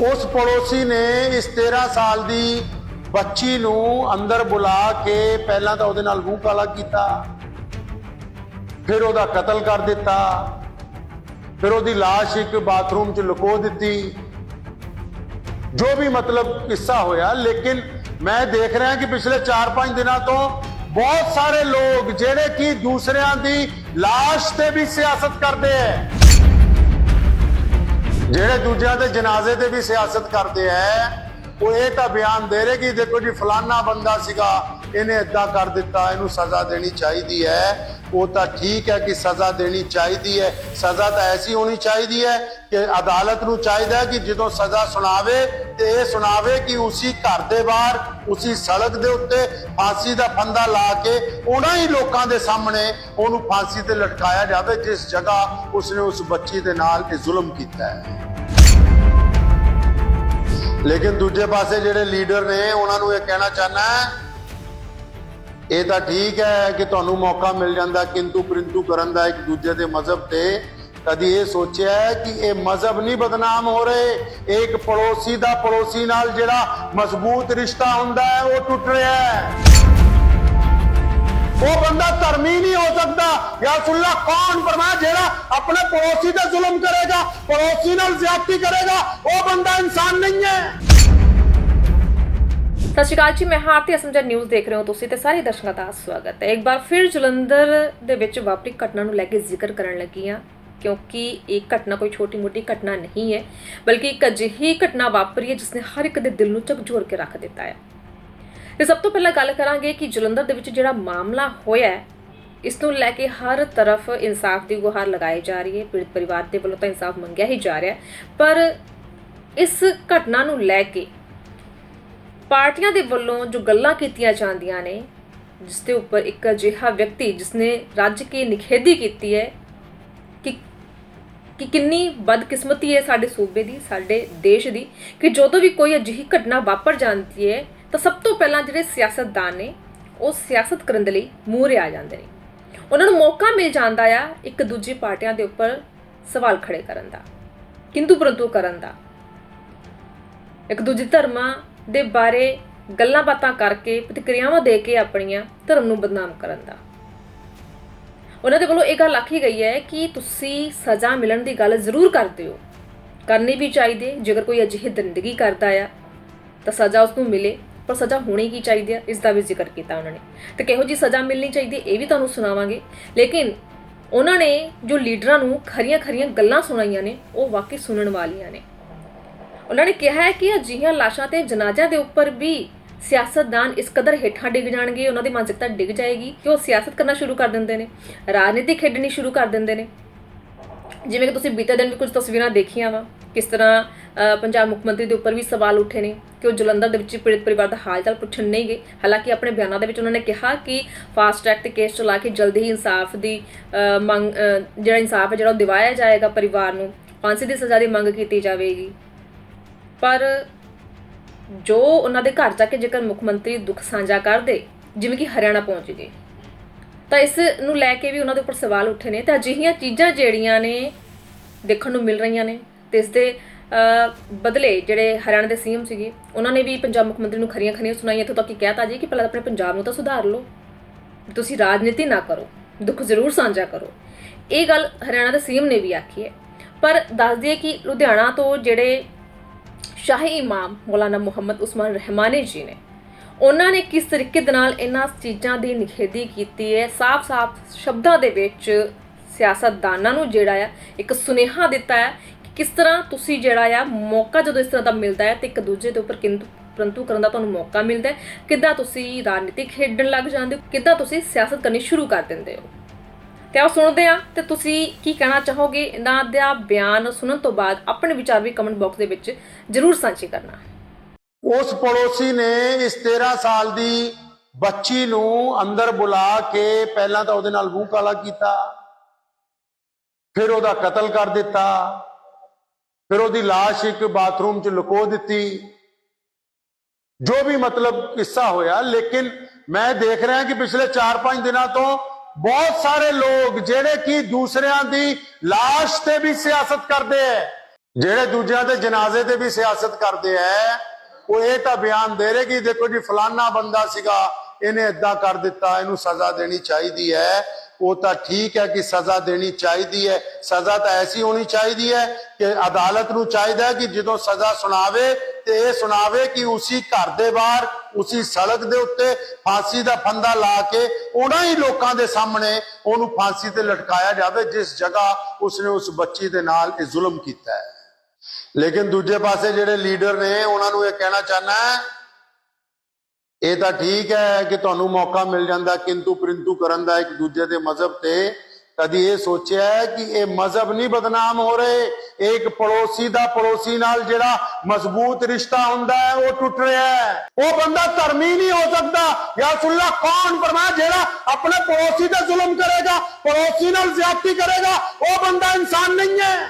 ਉਸ ਪੜੋਸੀ ਨੇ ਇਸ 13 ਸਾਲ ਦੀ ਬੱਚੀ ਨੂੰ ਅੰਦਰ ਬੁਲਾ ਕੇ ਪਹਿਲਾਂ ਤਾਂ ਉਹਦੇ ਨਾਲ ਮੂੰਹ ਕਾਲਾ ਕੀਤਾ ਫਿਰ ਉਹਦਾ ਕਤਲ ਕਰ ਦਿੱਤਾ ਫਿਰ ਉਹਦੀ লাশ ਇੱਕ ਬਾਥਰੂਮ 'ਚ ਲੁਕੋ ਦਿੱਤੀ ਜੋ ਵੀ ਮਤਲਬ ਕਿੱਸਾ ਹੋਇਆ ਲੇਕਿਨ ਮੈਂ ਦੇਖ ਰਿਹਾ ਕਿ ਪਿਛਲੇ 4-5 ਦਿਨਾਂ ਤੋਂ ਬਹੁਤ ਸਾਰੇ ਲੋਕ ਜਿਹੜੇ ਕਿ ਦੂਸਰਿਆਂ ਦੀ লাশ ਤੇ ਵੀ ਸਿਆਸਤ ਕਰਦੇ ਐ ਜਿਹੜੇ ਦੂਜਿਆਂ ਦੇ ਜਨਾਜ਼ੇ ਤੇ ਵੀ ਸਿਆਸਤ ਕਰਦੇ ਐ, ਉਹ ਇਹ ਤਾਂ ਬਿਆਨ ਦੇ ਰਹੇ ਕਿ ਦੇਖੋ ਜੀ, ਫਲਾਨਾ ਬੰਦਾ ਸੀਗਾ, ਇਹਨੇ ਇਦਾਂ ਕਰ ਦਿੱਤਾ, ਇਹਨੂੰ ਸਜ਼ਾ ਦੇਣੀ ਚਾਹੀਦੀ ਹੈ ਉਹ ਤਾਂ ਠੀਕ ਹੈ ਕਿ ਸਜ਼ਾ ਦੇਣੀ ਚਾਹੀਦੀ ਹੈ। ਸਜ਼ਾ ਤਾਂ ਐਸੀ ਹੋਣੀ ਚਾਹੀਦੀ ਹੈ ਕਿ ਅਦਾਲਤ ਨੂੰ ਚਾਹੀਦਾ ਹੈ ਕਿ ਜਦੋਂ ਸਜ਼ਾ ਸੁਣਾਵੇ ਤੇ ਇਹ ਸੁਣਾਵੇ ਕਿ ਉਸੇ ਘਰ ਦੇ ਬਾਹਰ, ਉਸੇ ਸੜਕ ਦੇ ਉੱਤੇ ਫਾਂਸੀ ਦਾ ਫੰਦਾ ਲਾ ਕੇ ਉਹਨਾਂ ਹੀ ਲੋਕਾਂ ਦੇ ਸਾਹਮਣੇ ਉਹਨੂੰ ਫਾਂਸੀ ਤੇ ਲਟਕਾਇਆ ਜਾਵੇ, ਜਿਸ ਜਗ੍ਹਾ ਉਸਨੇ ਉਸ ਬੱਚੀ ਦੇ ਨਾਲ ਇਹ ਜ਼ੁਲਮ ਕੀਤਾ ਹੈ। ਲੇਕਿਨ ਦੂਜੇ ਪਾਸੇ ਜਿਹੜੇ ਲੀਡਰ ਨੇ, ਉਹਨਾਂ ਨੂੰ ਇਹ ਕਹਿਣਾ ਚਾਹਨਾ ਹੈ ਇਹ ਤਾਂ ਠੀਕ ਹੈ ਕਿ ਤੁਹਾਨੂੰ ਮੌਕਾ ਮਿਲ ਜਾਂਦਾ, ਕਿੰਤੂ ਪਰਿੰਤੂ ਕਰਨ ਦਾ ਇੱਕ ਦੂਜੇ ਦੇ ਮਜ਼ਹਬ ਤੇ। ਕਦੀ ਇਹ ਸੋਚਿਆ ਕਿ ਇਹ ਮਜ਼ਹਬ ਨਹੀਂ ਬਦਨਾਮ ਹੋ ਰਹੇ? ਇੱਕ ਪੜੋਸੀ ਦਾ ਪੜੋਸੀ ਨਾਲ ਜਿਹੜਾ ਮਜ਼ਬੂਤ ਰਿਸ਼ਤਾ ਹੁੰਦਾ ਹੈ, ਉਹ ਟੁੱਟ ਰਿਹਾ ਹੈ। ਉਹ ਬੰਦਾ ਧਰਮੀ ਨਹੀਂ ਹੋ ਸਕਦਾ। ਯਾ ਸੁੱਲਾ ਕੌਣ ਫਰਮਾਇਆ ਜਿਹੜਾ ਆਪਣੇ ਪੜੋਸੀ ਤੇ ਜ਼ੁਲਮ ਕਰੇਗਾ, ਪੜੋਸੀ ਨਾਲ ਜ਼ਿਆਦਤੀ ਕਰੇਗਾ? ਉਹ ਬੰਦਾ ਇਨਸਾਨ ਨਹੀਂ ਹੈ। ਸਤਿ ਸ਼੍ਰੀ ਅਕਾਲ ਜੀ, ਮੈਂ ਹਾਰਤੀ ਅਸਮਜਾ ਨਿਊਜ਼ ਦੇਖ ਰਹੇ ਹੋ ਤੁਸੀਂ ਤੇ ਸਾਰੇ ਦਰਸ਼ਕਾਂ ਦਾ ਸਵਾਗਤ ਹੈ। ਇੱਕ ਵਾਰ ਫਿਰ ਜਲੰਧਰ ਦੇ ਵਿੱਚ ਵਾਪਰੀ ਘਟਨਾ ਨੂੰ ਲੈ ਕੇ ਜ਼ਿਕਰ ਕਰਨ ਲੱਗੀ ਹਾਂ, ਕਿਉਂਕਿ ਇਹ ਘਟਨਾ ਕੋਈ ਛੋਟੀ-ਮੋਟੀ ਘਟਨਾ ਨਹੀਂ ਹੈ, ਬਲਕਿ ਇੱਕ ਅਜਿਹੀ ਘਟਨਾ ਵਾਪਰੀ ਹੈ ਜਿਸ ਨੇ ਹਰ ਇੱਕ ਦੇ ਦਿਲ ਨੂੰ ਝਕਝੋਰ ਕੇ ਰੱਖ ਦਿੱਤਾ ਹੈ। ਤੇ ਸਭ ਤੋਂ ਪਹਿਲਾਂ ਗੱਲ ਕਰਾਂਗੇ ਕਿ ਜਲੰਧਰ ਦੇ ਵਿੱਚ ਜਿਹੜਾ ਮਾਮਲਾ ਹੋਇਆ ਹੈ, ਇਸ ਨੂੰ ਲੈ ਕੇ ਹਰ ਤਰਫ ਇਨਸਾਫ ਦੀ ਗੁਹਾਰ ਲਗਾਈ ਜਾ ਰਹੀ ਹੈ, ਪੀੜਤ ਪਰਿਵਾਰ ਦੇ ਵੱਲੋਂ ਤਾਂ ਇਨਸਾਫ ਮੰਗਿਆ ਹੀ ਜਾ ਰਿਹਾ ਪਰ ਇਸ ਘਟਨਾ ਨੂੰ ਲੈ ਕੇ ਪਾਰਟੀਆਂ ਦੇ ਵੱਲੋਂ ਜੋ ਗੱਲਾਂ ਕੀਤੀਆਂ ਜਾਂਦੀਆਂ ਨੇ, ਜਿਸ ਦੇ ਉੱਪਰ ਇੱਕ ਅਜਿਹਾ ਵਿਅਕਤੀ ਜਿਸਨੇ ਰੱਜ ਕੇ ਨਿਖੇਧੀ ਕੀਤੀ ਹੈ ਕਿ ਕਿ ਕਿੰਨੀ ਬਦਕਿਸਮਤੀ ਹੈ ਸਾਡੇ ਸੂਬੇ ਦੀ, ਸਾਡੇ ਦੇਸ਼ ਦੀ, ਕਿ ਜਦੋਂ ਵੀ ਕੋਈ ਅਜਿਹੀ ਘਟਨਾ ਵਾਪਰ ਜਾਂਦੀ ਹੈ, ਤਾਂ ਸਭ ਤੋਂ ਪਹਿਲਾਂ ਜਿਹੜੇ ਸਿਆਸਤਦਾਨ ਨੇ, ਉਹ ਸਿਆਸਤ ਕਰਨ ਦੇ ਲਈ ਮੂਹਰੇ ਆ ਜਾਂਦੇ ਨੇ। ਉਹਨਾਂ ਨੂੰ ਮੌਕਾ ਮਿਲ ਜਾਂਦਾ ਆ ਇੱਕ ਦੂਜੀ ਪਾਰਟੀਆਂ ਦੇ ਉੱਪਰ ਸਵਾਲ ਖੜੇ ਕਰਨ ਦਾ ਕਿੰਤੂ ਪਰੰਤੂ ਕਰਨ ਦਾ। ਇੱਕ ਦੂਜੇ ਧਰਮਾਂ ਦੇ ਬਾਰੇ ਗੱਲਾਂ ਬਾਤਾਂ ਕਰਕੇ ਪ੍ਰਤੀਕਿਰਿਆਵਾਂ ਦੇ ਕੇ ਆਪਣੀਆਂ ਧਰਮ ਨੂੰ ਬਦਨਾਮ ਕਰਨ ਦਾ। ਉਹਨਾਂ ਦੇ ਵੱਲੋਂ ਇਹ ਗੱਲ ਆਖੀ ਗਈ ਹੈ ਕਿ ਤੁਸੀਂ ਸਜ਼ਾ ਮਿਲਣ ਦੀ ਗੱਲ ਜ਼ਰੂਰ ਕਰਦੇ ਹੋ। ਕਰਨੀ ਵੀ ਚਾਹੀਦੀ ਹੈ। ਜੇਕਰ ਕੋਈ ਅਜਿਹੀ ਦਰਿੰਦਗੀ ਕਰਦਾ ਆ, ਤਾਂ ਸਜ਼ਾ ਉਸ ਨੂੰ ਮਿਲੇ, ਪਰ ਸਜ਼ਾ ਹੋਣੀ ਕੀ ਚਾਹੀਦੀ ਹੈ? ਇਸ ਦਾ ਵੀ ਜ਼ਿਕਰ ਕੀਤਾ ਉਹਨਾਂ ਨੇ। ਤੇ ਕਿਹੋ ਜੀ ਸਜ਼ਾ ਮਿਲਣੀ ਚਾਹੀਦੀ ਇਹ ਵੀ ਤੁਹਾਨੂੰ ਸੁਣਾਵਾਂਗੇ। ਲੇਕਿਨ ਉਹਨਾਂ ਨੇ ਜੋ ਲੀਡਰਾਂ ਨੂੰ ਖਰੀਆਂ ਖਰੀਆਂ ਗੱਲਾਂ ਸੁਣਾਈਆਂ ਨੇ, ਉਹ ਵਾਕਈ ਸੁਣਨ ਵਾਲੀਆਂ ਨੇ। ਉਹਨਾਂ ਨੇ ਕਿਹਾ ਹੈ ਕਿ ਅਜਿਹੀਆਂ ਲਾਸ਼ਾਂ ਤੇ ਜਨਾਜ਼ਿਆਂ ਦੇ ਉੱਪਰ ਵੀ ਸਿਆਸਤਦਾਨ ਇਸ ਕਦਰ ਹੇਠਾਂ ਡਿੱਗ ਜਾਣਗੇ, ਉਹਨਾਂ ਦੀ ਮਾਨਸਿਕਤਾ ਡਿੱਗ ਜਾਏਗੀ ਕਿ ਉਹ ਸਿਆਸਤ ਕਰਨਾ ਸ਼ੁਰੂ ਕਰ ਦਿੰਦੇ ਨੇ, ਰਾਜਨੀਤੀ ਖੇਡਣੀ ਸ਼ੁਰੂ ਕਰ ਦਿੰਦੇ ਨੇ। ਜਿਵੇਂ ਕਿ ਤੁਸੀਂ ਬੀਤੇ ਦਿਨ ਵੀ ਕੁਝ ਤਸਵੀਰਾਂ ਦੇਖੀਆਂ ਵਾ, ਕਿਸ ਤਰ੍ਹਾਂ ਪੰਜਾਬ ਮੁੱਖ ਮੰਤਰੀ ਦੇ ਉੱਪਰ ਵੀ ਸਵਾਲ ਉੱਠੇ ਨੇ ਕਿ ਉਹ ਜਲੰਧਰ ਦੇ ਵਿੱਚ ਪੀੜਤ ਪਰਿਵਾਰ ਦਾ ਹਾਲ ਚਾਲ ਪੁੱਛਣ ਨਹੀਂ ਗਏ। ਹਾਲਾਂਕਿ ਆਪਣੇ ਬਿਆਨਾਂ ਦੇ ਵਿੱਚ ਉਹਨਾਂ ਨੇ ਕਿਹਾ ਕਿ ਫਾਸਟ ਟਰੈਕ ਤੇ ਕੇਸ ਚਲਾ ਕੇ ਜਲਦੀ ਹੀ ਇਨਸਾਫ ਦੀ ਮੰਗ ਜਿਹੜਾ ਇਨਸਾਫ ਹੈ, ਜਿਹੜਾ ਉਹ ਦਿਵਾਇਆ ਜਾਏਗਾ ਪਰਿਵਾਰ ਨੂੰ, ਫਾਂਸੀ ਦੀ ਸਜ਼ਾ ਦੀ ਮੰਗ ਕੀਤੀ ਜਾਵੇਗੀ। ਪਰ ਜੋ ਉਹਨਾਂ ਦੇ ਘਰ ਜਾ ਕੇ ਜੇਕਰ ਮੁੱਖ ਮੰਤਰੀ ਦੁੱਖ ਸਾਂਝਾ ਕਰਦੇ, ਜਿਵੇਂ ਕਿ ਹਰਿਆਣਾ ਪਹੁੰਚ ਗਏ, ਤਾਂ ਇਸ ਨੂੰ ਲੈ ਕੇ ਵੀ ਉਹਨਾਂ ਦੇ ਉੱਪਰ ਸਵਾਲ ਉੱਠੇ ਨੇ ਤਾਂ ਅਜਿਹੀਆਂ ਚੀਜ਼ਾਂ ਜਿਹੜੀਆਂ ਨੇ ਦੇਖਣ ਨੂੰ ਮਿਲ ਰਹੀਆਂ ਨੇ ਤੇ ਇਸ ਦੇ ਬਦਲੇ ਜਿਹੜੇ ਹਰਿਆਣਾ ਦੇ ਸੀਐਮ ਸੀਗੇ, ਉਹਨਾਂ ਨੇ ਵੀ ਪੰਜਾਬ ਮੁੱਖ ਮੰਤਰੀ ਨੂੰ ਖਰੀਆਂ ਖਰੀਆਂ ਸੁਣਾਈਆਂ ਇੱਥੋਂ ਤੱਕ ਕਿ ਕਹਿਤਾ ਜੀ ਕਿ ਪਹਿਲਾਂ ਆਪਣੇ ਪੰਜਾਬ ਨੂੰ ਤਾਂ ਸੁਧਾਰ ਲਓ, ਤੁਸੀਂ ਰਾਜਨੀਤੀ ਨਾ ਕਰੋ, ਦੁੱਖ ਜ਼ਰੂਰ ਸਾਂਝਾ ਕਰੋ। ਇਹ ਗੱਲ ਹਰਿਆਣਾ ਦੇ ਸੀਐਮ ਨੇ ਵੀ ਆਖੀ ਹੈ। ਪਰ ਦੱਸ ਦਈਏ ਕਿ ਲੁਧਿਆਣਾ ਤੋਂ ਜਿਹੜੇ ਸ਼ਾਹੀ ਇਮਾਮ ਮੌਲਾਨਾ ਮੁਹੰਮਦ ਉਸਮਾਨ ਰਹਿਮਾਨੀ ਜੀ ਨੇ। ਉਹਨਾਂ ਨੇ ਕਿਸ ਤਰੀਕੇ ਦੇ ਨਾਲ ਇਹਨਾਂ ਚੀਜ਼ਾਂ ਦੀ ਨਿਖੇਧੀ ਕੀਤੀ ਹੈ? ਸਾਫ਼-ਸਾਫ਼ ਸ਼ਬਦਾਂ ਦੇ ਵਿੱਚ ਸਿਆਸਤਦਾਨਾਂ ਨੂੰ ਜਿਹੜਾ ਆ, ਇੱਕ ਸੁਨੇਹਾ ਦਿੱਤਾ ਹੈ ਕਿ ਕਿਸ ਤਰ੍ਹਾਂ ਤੁਸੀਂ ਜਿਹੜਾ ਆ, ਮੌਕਾ ਜਦੋਂ ਇਸ ਤਰ੍ਹਾਂ ਦਾ ਮਿਲਦਾ ਹੈ ਤੇ ਇੱਕ ਦੂਜੇ ਦੇ ਉੱਪਰ ਕਿੰਤੂ, ਪਰੰਤੂ ਕਰਨ ਦਾ ਤੁਹਾਨੂੰ ਮੌਕਾ ਮਿਲਦਾ ਹੈ, ਕਿੱਦਾਂ ਤੁਸੀਂ ਰਾਜਨੀਤੀ ਖੇਡਣ ਲੱਗ ਜਾਂਦੇ ਹੋ, ਕਿੱਦਾਂ ਤੁਸੀਂ ਸਿਆਸਤ ਕਰਨੀ ਸ਼ੁਰੂ ਕਰ ਦਿੰਦੇ ਹੋ? ਤੇ ਆਓ ਸੁਣਦੇ ਆ? ਤੇ ਤੁਸੀਂ ਕੀ ਕਹਿਣਾ ਚਾਹੋਗੇ ਇਹਨਾਂ ਦਾ ਬਿਆਨ ਸੁਣਨ ਤੋਂ ਬਾਅਦ? ਆਪਣੇ ਵਿਚਾਰ ਵੀ ਕਮੈਂਟ ਬਾਕਸ ਦੇ ਵਿੱਚ ਜਰੂਰ ਸਾਂਝੇ ਕਰਨਾ। ਉਸ ਪੜੋਸੀ ਨੇ ਇਸ 13 ਸਾਲ ਦੀ ਬੱਚੀ ਨੂੰ ਅੰਦਰ ਬੁਲਾ ਕੇ ਪਹਿਲਾਂ ਤਾਂ ਉਹਦੇ ਨਾਲ ਮੂੰਹ ਕਾਲਾ ਕੀਤਾ, ਫਿਰ ਉਹਦਾ ਕਤਲ ਕਰ ਦਿੱਤਾ, ਫਿਰ ਉਹਦੀ লাশ ਇੱਕ ਬਾਥਰੂਮ 'ਚ ਲੁਕੋ ਦਿੱਤੀ। ਜੋ ਵੀ ਮਤਲਬ ਕਿੱਸਾ ਹੋਇਆ, ਲੇਕਿਨ ਮੈਂ ਦੇਖ ਰਿਹਾ ਕਿ ਪਿਛਲੇ 4-5 ਦਿਨਾਂ ਤੋਂ ਬਹੁਤ ਸਾਰੇ ਲੋਕ ਜਿਹੜੇ ਕਿ ਦੂਸਰਿਆਂ ਦੀ লাশ ਤੇ ਵੀ ਸਿਆਸਤ ਕਰਦੇ ਐ, ਜਿਹੜੇ ਦੂਜਿਆਂ ਦੇ ਜਨਾਜ਼ੇ ਤੇ ਵੀ ਸਿਆਸਤ ਕਰਦੇ ਐ, ਉਹ ਇਹ ਤਾਂ ਬਿਆਨ ਦੇ ਰਹੇ ਕਿ ਦੇਖੋ ਜੀ, ਫਲਾਨਾ ਬੰਦਾ ਸੀਗਾ, ਇਹਨੇ ਇਦਾਂ ਕਰ ਦਿੱਤਾ, ਇਹਨੂੰ ਸਜ਼ਾ ਦੇਣੀ ਚਾਹੀਦੀ ਹੈ ਉਹ ਤਾਂ ਠੀਕ ਹੈ ਕਿ ਸਜ਼ਾ ਦੇਣੀ ਚਾਹੀਦੀ ਹੈ ਸਜ਼ਾ ਤਾਂ ਐਸੀ ਹੋਣੀ ਚਾਹੀਦੀ ਹੈ ਕਿ ਅਦਾਲਤ ਨੂੰ ਚਾਹੀਦਾ ਹੈ ਕਿ ਜਦੋਂ ਸਜ਼ਾ ਸੁਣਾਵੇ ਤੇ ਇਹ ਸੁਣਾਵੇ ਕਿ ਉਸੇ ਘਰ ਦੇ ਬਾਹਰ ਉਸੇ ਸੜਕ ਦੇ ਉੱਤੇ ਫਾਂਸੀ ਦਾ ਫੰਦਾ ਲਾ ਕੇ ਉਹਨਾਂ ਹੀ ਲੋਕਾਂ ਦੇ ਸਾਹਮਣੇ ਉਹਨੂੰ ਫਾਂਸੀ ਤੇ ਲਟਕਾਇਆ ਜਾਵੇ, ਜਿਸ ਜਗ੍ਹਾ ਉਸਨੇ ਉਸ ਬੱਚੀ ਦੇ ਨਾਲ ਇਹ ਜ਼ੁਲਮ ਕੀਤਾ ਹੈ। ਲੇਕਿਨ ਦੂਜੇ ਪਾਸੇ ਜਿਹੜੇ ਲੀਡਰ ਨੇ, ਉਹਨਾਂ ਨੂੰ ਇਹ ਕਹਿਣਾ ਚਾਹਨਾ ਹੈ, ਇਹ ਤਾਂ ਠੀਕ ਹੈ ਕਿ ਤੁਹਾਨੂੰ ਮੌਕਾ ਮਿਲ ਜਾਂਦਾ ਕਿੰਤੂ ਪ੍ਰਿੰਤੂ ਕਰਨ ਦਾ ਇੱਕ ਦੂਜੇ ਦੇ ਮਜ਼ਹਬ ਤੇ ਕਦੀ ਇਹ ਸੋਚਿਆ ਕਿ ਇਹ ਮਜ਼ਹਬ ਨਹੀਂ ਬਦਨਾਮ ਹੋ ਰਹੇ? ਇਹ ਇੱਕ ਪੜੋਸੀ ਦਾ ਪੜੋਸੀ ਨਾਲ ਜਿਹੜਾ ਮਜ਼ਬੂਤ ਰਿਸ਼ਤਾ ਹੁੰਦਾ ਹੈ, ਉਹ ਟੁੱਟ ਰਿਹਾ ਹੈ। ਉਹ ਬੰਦਾ ਧਰਮੀ ਨਹੀਂ ਹੋ ਸਕਦਾ। ਯਾ ਸੁੱਲਾ ਕੌਣ ਫਰਮਾਇਆ ਜਿਹੜਾ ਆਪਣੇ ਪੜੋਸੀ ਤੇ ਜ਼ੁਲਮ ਕਰੇਗਾ, ਪੜੋਸੀ ਨਾਲ ਜ਼ਿਆਦਤੀ ਕਰੇਗਾ? ਉਹ ਬੰਦਾ ਇਨਸਾਨ ਨਹੀਂ ਹੈ।